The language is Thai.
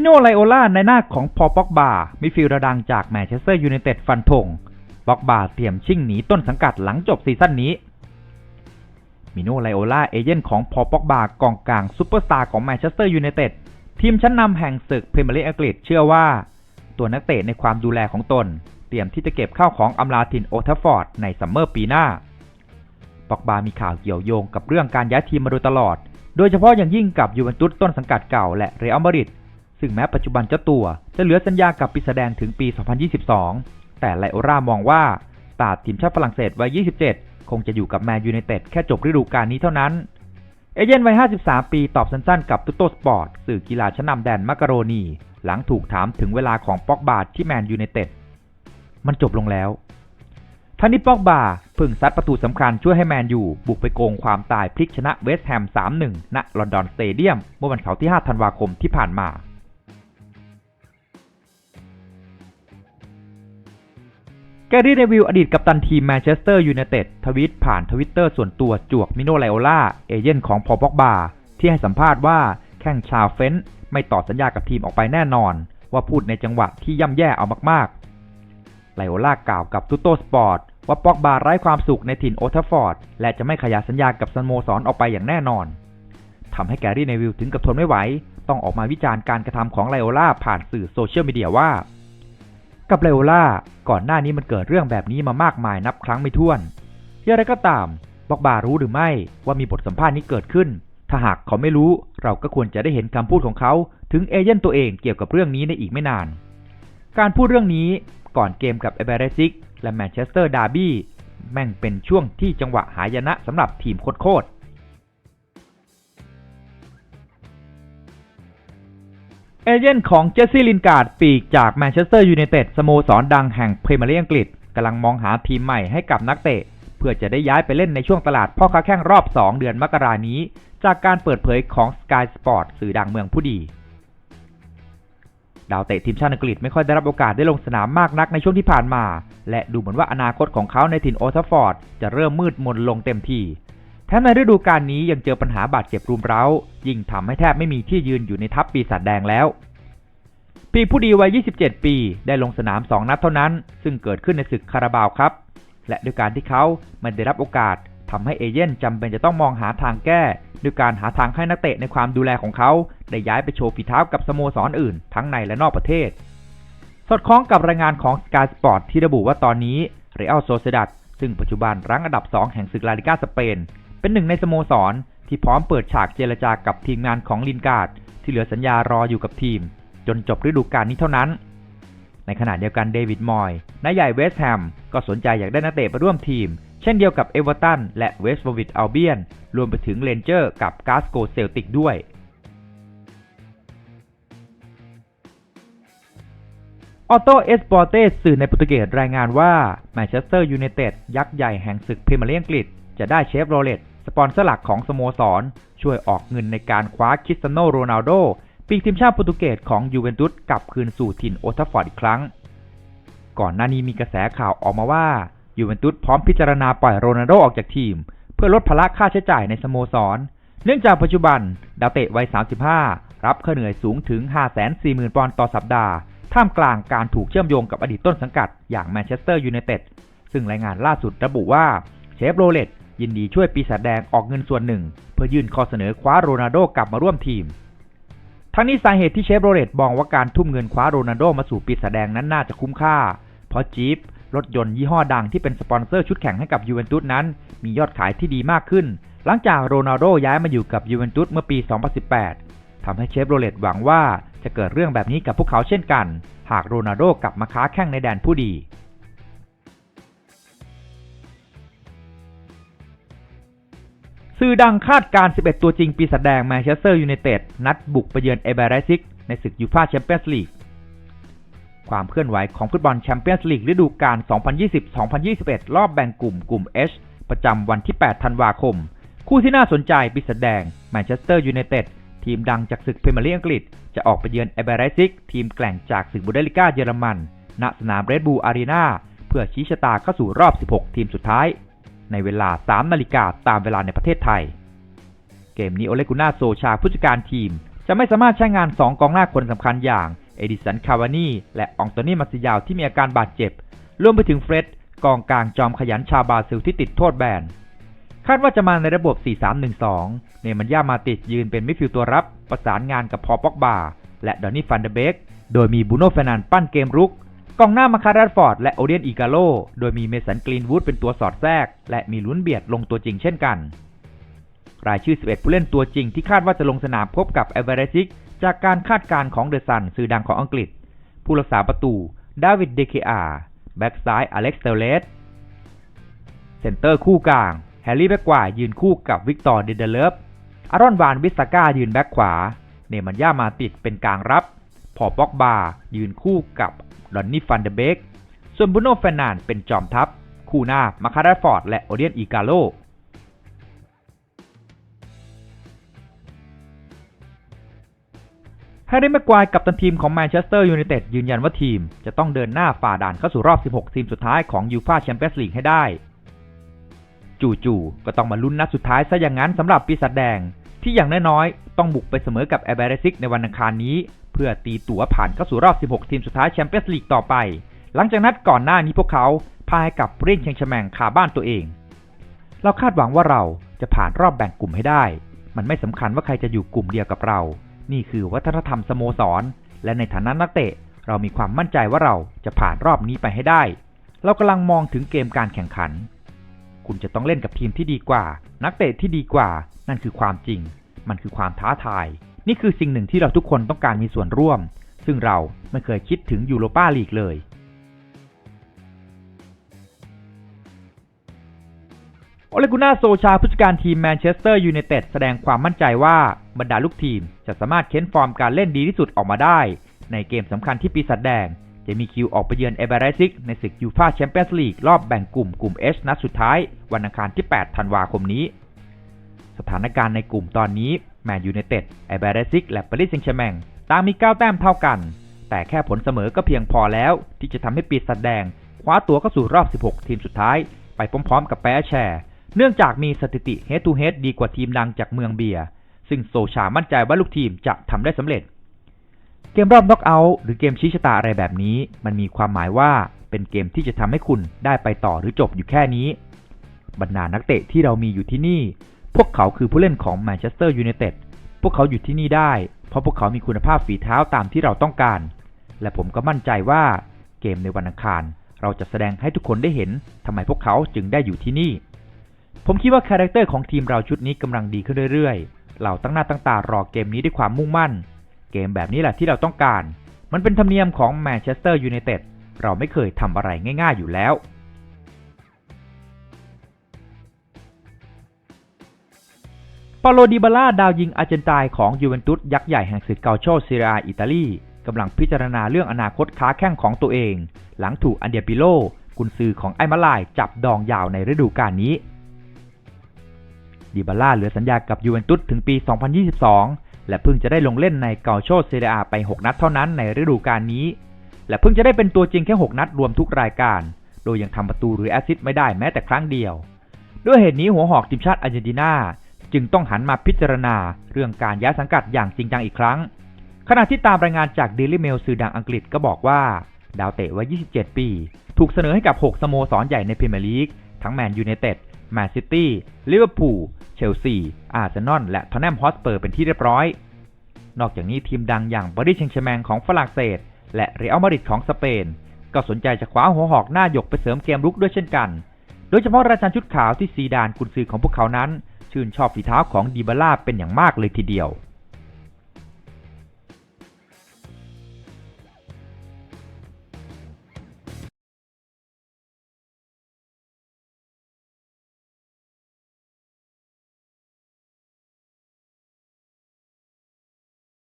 มิโนไลโอลาในหน้าของพอป็อกบามิฟิลด์ระดังจากแมนเชสเตอร์ยูไนเต็ดฟันธงป็อกบาเตรียมชิ่งหนีต้นสังกัดหลังจบซีซั่นนี้ มิโนไลโอลาเอเย่นของพอป็อกบากองกลางซูเปอร์สตาร์ของแมนเชสเตอร์ยูไนเต็ดทีมชั้นนำแห่งศึกพรีเมียร์ลีกอังกฤษเชื่อว่า ตัวนักเตะในความดูแลของตน เตรียมที่จะเก็บข้าวของอำลาทินโอทัฟฟอร์ดในซัมเมอร์ปีหน้าป็อกบามีข่าวเกี่ยวโยงกับเรื่องการย้ายทีมมาโดยตลอด โดยเฉพาะอย่างยิ่งกับยูเวนตุสต้นสังกัดเก่าและเรอัลมาดริด ซึ่งแม้ปัจจุบันเจ้าตัวจะเหลือสัญญากับปีแสดงถึงปี 2022 แต่ไลโอรามองว่าตาทีมชาติฝรั่งเศสวัย 27 คงจะอยู่กับแมนยูไนเต็ดแค่จบฤดูกาลนี้เท่านั้น เอเย่นวัย 53 ปีตอบสั้นๆ กับตุโตสปอร์ตสื่อกีฬาชั้นนำแดนมักกะโรนี หลังถูกถามถึงเวลาของปอกบาที่แมนยูไนเต็ด มันจบลงแล้วท่านี้ปอกบาพิ่งซัดประตูสำคัญช่วยให้แมนยูบุกไปโกงความตายพลิกชนะเวสต์แฮม 3-1 ณ ลอนดอนสเตเดียม เมื่อวันเสาร์ที่ 5 ธันวาคมที่ผ่านมา แกรี่เรวิวอดีตกัปตันทีมแมนเชสเตอร์ยูไนเต็ดทวีตผ่านทวิตเตอร์ส่วนตัวจวกมิโนไลโอล่าเอเย่นของพอป็อกบาที่ให้สัมภาษณ์ว่าแข่งชาวเฟนไม่ต่อสัญญากับทีมออกไปแน่นอน ว่าพูดในจังหวะที่ย่ำแย่เอามากๆไลโอล่ากล่าวกับทูโตสปอร์ตว่าป็อกบาไร้ความสุขในถิ่นโอทัฟฟอร์ด และจะไม่ขยายสัญญากับสโมสรออกไปอย่างแน่นอนทำให้แกรี่เนวิลถึงกับทนไม่ไหว ต้องออกมาวิจารณ์การกระทำของไลโอล่าผ่านสื่อโซเชียลมีเดียว่า กับไลโอล่าก่อนหน้านี้มันเกิดเรื่องแบบนี้มามากมายนับครั้งไม่ถ้วนอย่างไรก็ตามบอกบารู้หรือไม่ว่ามีบทสัมภาษณ์นี้เกิดขึ้น ถ้าหากเขาไม่รู้เราก็ควรจะได้เห็นคำพูดของเขา ถึงเอเย่นตัวเองเกี่ยวกับเรื่องนี้ในอีกไม่นาน การพูดเรื่องนี้ก่อนเกมกับเอเบเรซิกและแมนเชสเตอร์ดาร์บี้แม่งเป็นช่วงที่จังหวะหายนะสำหรับทีมโคตร เอเย่นของเจสซี่ลินการ์ดปีกจากแมนเชสเตอร์ยูไนเต็ดสโมสรดังแห่งพรีเมียร์ลีกอังกฤษกำลังมองหาทีมใหม่ให้กับนักเตะ เพื่อจะได้ย้ายไปเล่นในช่วงตลาดพ่อค้าแข่งรอบ 2 เดือนมกรานี้ จากการเปิดเผยของ Sky Sport สื่อดังเมืองผู้ดี ดาวเตะทีมชาติอังกฤษไม่ค่อยได้รับโอกาสได้ลงสนามมากนักในช่วงที่ผ่านมา และดูเหมือนว่าอนาคตของเขาในถิ่นโอทัฟฟอร์ดจะเริ่มมืดมนลงเต็มที แถมในฤดูกาลนี้ยังเจอปัญหาบาดเจ็บรุมเร้า ยิ่งทำให้แทบไม่มีที่ยืนอยู่ในทัพปีศาจแดงแล้ว ปีผู้ดีวัย 27 ปีได้ลงสนาม 2 นัดเท่านั้น ซึ่งเกิดขึ้นในศึกคาราบาวครับ และด้วยการที่เขาไม่ได้รับโอกาสทำให้เอเย่นจำเป็นจะต้องมองหาทางแก้ด้วยการหาทางให้นักเตะในความดูแลของเขา ได้ย้ายไปโชว์ฝีเท้ากับสโมสรออื่น ทั้งในและนอกประเทศ สอดคล้องกับรายงานของ Sky Sport ที่ระบุว่าตอนนี้เรอัลโซเซดัดซึ่งปัจจุบันรั้งอันดับ 2 แห่งศึกลาลิกาสเปน เป็นหนึ่งในสโมสรที่พร้อมเปิดฉากเจรจากับทีมงานของลินการ์ดที่เหลือสัญญารออยู่กับทีม จนจบฤดูกาลนี้เท่านั้น ในขณะเดียวกันเดวิดมอยนายใหญ่เวสต์แฮมก็สนใจอยากได้นักเตะมาร่วมทีม เช่นเดียวกับเอเวอร์ตันและเวสต์บวิดอัลเบียนรวมไปถึงเลนเจอร์กับกาสโกเซลติกด้วยออโตเอสปอร์เตสสื่อในโปรตุเกสรายงานว่าแมนเชสเตอร์ยูไนเต็ดยักษ์ใหญ่แห่งศึกพรีเมียร์ลีกอังกฤษจะได้เชฟโรเลต สปอนเซอร์หลักของสโมสร ช่วยออกเงินในการคว้าคริสเตียโนโรนัลโดปีกทีมชาติโปรตุเกสของยูเวนตุสกลับคืนสู่ถิ่นโอทัฟฟอร์ดอีกครั้ง ก่อนหน้านี้มีกระแสข่าวออกมาว่ายูเวนตุสพร้อมพิจารณาปล่อยโรนัลโดออกจากทีม เพื่อลดภาระค่าใช้จ่ายในสโมสร เนื่องจากปัจจุบันดาวเตะวัย 35 รับค่าเหนื่อยสูงถึง 540,000 ปอนด์ต่อสัปดาห์ ท่ามกลางการถูกเชื่อมโยงกับอดีตต้นสังกัดอย่างแมนเชสเตอร์ยูไนเต็ดซึ่งรายงานล่าสุดระบุว่าเชฟโรเลต ยินดีช่วยปีศาจแดงออกเงินส่วนหนึ่ง เพื่อยื่นข้อเสนอคว้าโรนัลโดกลับมาร่วมทีม ทั้งนี้สาเหตุที่เชฟโรเลตมองว่าการทุ่มเงินคว้าโรนัลโดมาสู่ปีศาจแดงนั้นน่าจะคุ้มค่า เพราะจีปรถยนต์ยี่ห้อดังที่เป็นสปอนเซอร์ชุดแข่งให้กับยูเวนตุสนั้น มียอดขายที่ดีมากขึ้น หลังจากโรนัลโดย้ายมาอยู่กับยูเวนตุสเมื่อปี 2018ทำให้เชฟโรเลตหวังว่าจะเกิดเรื่องแบบนี้กับพวกเขาเช่นกัน หากโรนัลโดกลับมาค้าแข่งในแดนผู้ดี สื่อดังคาดการ 11 ตัวจริงปีศาจแดงแมนเชสเตอร์ยูไนเต็ดนัดบุกไปเยือนเอเบรซิกในศึกยูฟ่าแชมเปี้ยนส์ลีก ความเคลื่อนไหวของฟุตบอลแชมเปี้ยนส์ลีกฤดูกาล 2020-2021 รอบแบ่งกลุ่มกลุ่ม H ประจำวันที่ 8 ธันวาคม คู่ที่น่าสนใจปีศาจแดงแมนเชสเตอร์ยูไนเต็ดทีมดังจากศึกพรีเมียร์ลีกอังกฤษ จะออกไปเยือนเอเบรซิกทีมแกล่งจากศึกบูเดลิก้าเยอรมันณสนามเรดบูลอารีนาเพื่อชี้ชะตาเข้าสู่รอบ 16 ทีมสุดท้าย ในเวลา 3 นาฬิกาตามเวลาในประเทศไทย เกมนี้โอเลกุน่าโซชาผู้จัดการทีม จะไม่สามารถใช้งาน 2 กองหน้าคนสำคัญอย่างเอดิสันคาวานีและอองโตนีมาซิยาวที่มีอาการบาดเจ็บ รวมไปถึงเฟร็ดกองกลางจอมขยันชาวบราซิลที่ติดโทษแบน คาดว่าจะมาในระบบ 4-3-1-2 เนมันยามาติดยืนเป็นมิดฟิลด์ตัวรับ ประสานงานกับพอป็อกบาและดอนนี่ฟันเดเบก โดยมีบูโน่เฟนันปั้นเกมรุก กองหน้ามาคาราดฟอร์ดและโอเดียนอีกาโล โดยมีเมสันกรีนวูดเป็นตัวสอดแทรก และมีลุ้นเบียดลงตัวจริงเช่นกัน รายชื่อ 11 ผู้เล่นตัวจริงที่คาดว่าจะลงสนามพบกับเอเวอเรซิกจากการคาดการณ์ของเดอะซันสื่อดังของอังกฤษ ผู้รักษาประตู ดาวิด เดเคอาแบ็กซ้าย อเล็กซ์ เตเลสเซนเตอร์คู่กลาง แฮร์รี่แบ็กขวายืนคู่กับวิกตอร์ เดเดเลฟอารอน วาน วิสาก้า ยืนแบ็กขวา เนมันย่ามาติดเป็นกลางรับ พอป็อกบา ยืนคู่กับ ดอนนี่ฟันเดเบก ส่วนบุโน่เฟรนานเป็นจอมทัพ คู่หน้ามาคาราฟอร์ดและโอเดียนอีกาโลแฮร์รี่แม็กควายกับตันทีมของแมนเชสเตอร์ยูไนเต็ดยืนยันว่าทีม จะต้องเดินหน้าฝ่าด่านเข้าสู่รอบ 16 ทีมสุดท้ายของยูฟาแชมเปี้ยนส์ลีกให้ได้ จู่ๆ ก็ต้องมาลุ้นนัดสุดท้ายซะอย่างนั้นสำหรับปีศาจแดง ที่อย่างน้อยๆ ต้องบุกไปเสมอกับแอเบเรซิกในวันอังคารนี้ พื่อตีตั๋วผ่านเข้าสู่รอบ 16 ทีมสุดท้ายแชมเปี้ยนส์ลีกต่อไป หลังจากนัดก่อนหน้านี้พวกเขาพ่ายให้กับเรียงเชียงแชแมงคาบ้านตัวเอง เราคาดหวังว่าเราจะผ่านรอบแบ่งกลุ่มให้ได้ มันไม่สำคัญว่าใครจะอยู่กลุ่มเดียวกับเรา นี่คือวัฒนธรรมสโมสร และในฐานะนักเตะ เรามีความมั่นใจว่าเราจะผ่านรอบนี้ไปให้ได้ เรากำลังมองถึงเกมการแข่งขัน คุณจะต้องเล่นกับทีมที่ดีกว่า นักเตะที่ดีกว่า นั่นคือความจริง มันคือความท้าทาย นี่คือสิ่งหนึ่งที่เราทุกคนต้องการมีส่วนร่วม ซึ่งเราไม่เคยคิดถึงยูโรปาลีกเลยโอเลกุน่าโซชาผู้จัดการทีมแมนเชสเตอร์ยูไนเต็ดแสดงความมั่นใจว่าบรรดาลูกทีมจะสามารถเค้นฟอร์มการเล่นดีที่สุดออกมาได้ ในเกมสำคัญที่ปีศาจแดง จะมีคิวออกไปเยือนเอเบรซิกในศึกยูฟาแชมเปี้ยนส์ลีกรอบแบ่งกลุ่มกลุ่ม H นัดสุดท้าย วันอังคารที่ 8 ธันวาคมนี้ สถานการณ์ในกลุ่มตอนนี้ แมนยูไนเต็ดเอเบรซิกและปารีสแซงต์แชร์แมงต่างมี 9 แต้มเท่ากัน แต่แค่ผลเสมอก็เพียงพอแล้ว ที่จะทำให้ปีศาจแดง คว้าตัวเข้าสู่รอบ 16 ทีมสุดท้าย ไปพร้อมๆ กับแปรแชร์เนื่องจากมีสถิติ head to head ดีกว่าทีมดังจากเมืองเบียร์ซึ่งโซชามั่นใจว่าลูกทีมจะทำได้สำเร็จ เกมรอบน็อกเอาท์หรือเกมชี้ชะตาอะไรแบบนี้ มันมีความหมายว่าเป็นเกมที่จะทำให้คุณได้ไปต่อหรือจบอยู่แค่นี้ บรรดานักเตะที่เรามีอยู่ที่นี่ พวกเขาคือผู้เล่นของแมนเชสเตอร์ยูไนเต็ดพวกเขาอยู่ที่นี่ได้ เพราะพวกเขามีคุณภาพฝีเท้าตามที่เราต้องการ และผมก็มั่นใจว่าเกมในวันอังคาร เราจะแสดงให้ทุกคนได้เห็นทำไมพวกเขาจึงได้อยู่ที่นี่ ผมคิดว่าคาแรคเตอร์ของทีมเราชุดนี้กำลังดีขึ้นเรื่อยๆ เราตั้งหน้าตั้งตารอเกมนี้ด้วยความมุ่งมั่น เกมแบบนี้แหละที่เราต้องการ มันเป็นธรรมเนียมของแมนเชสเตอร์ยูไนเต็ดเราไม่เคยทำอะไรง่าย ๆอยู่แล้ว โลดิบาล่าดาวยิงอาร์เจนตายของยูเวนตุสยักษ์ใหญ่แห่งศึกเกาโชซีเรียอิตาลีกำลังพิจารณาเรื่องอนาคตค้าแข้งของตัวเอง หลังถูกอันเดียปิโลกุนซือของไอมาลายจับดองยาวในฤดูกาลนี้ ดิบาล่าเหลือสัญญากับยูเวนตุสถึงปี 2022 และเพิ่งจะได้ลงเล่นในเกาโชเซเรียไป 6 นัดเท่านั้นในฤดูกาลนี้ และเพิ่งจะได้เป็นตัวจริงแค่ 6 นัดรวมทุกรายการ โดยยังทำประตูหรือแอสซิสต์ไม่ได้แม้แต่ครั้งเดียว ด้วยเหตุนี้หัวหอกทีมชาติอาร์เจนตินา จึงต้องหันมาพิจารณาเรื่องการย้ายสังกัดอย่างจริงจังอีกครั้ง ขณะที่ตามรายงานจาก Daily Mail สื่อดังอังกฤษก็บอกว่า ดาวเตะวัย 27 ปี ถูกเสนอให้กับ 6 สโมสรใหญ่ในพรีเมียร์ลีก ทั้งแมนยูไนเต็ด แมนซิตี้ ลิเวอร์พูล เชลซี อาร์เซนอล และทอนแนมฮอสเปอร์เป็นที่เรียบร้อย นอกจากนี้ทีมดังอย่างบริเชงเชแมงของฝรั่งเศส และเรอัลมาดริดของสเปน ก็สนใจจะคว้าหัวหอกหน้าหยกไปเสริมเกมรุกด้วยเช่นกัน โดยเฉพาะราชันชุดขาวที่ซีดานกุนซือของพวกเขานั้น ชื่นชอบฝีเท้าของดีบาล่าเป็นอย่างมากเลยทีเดียว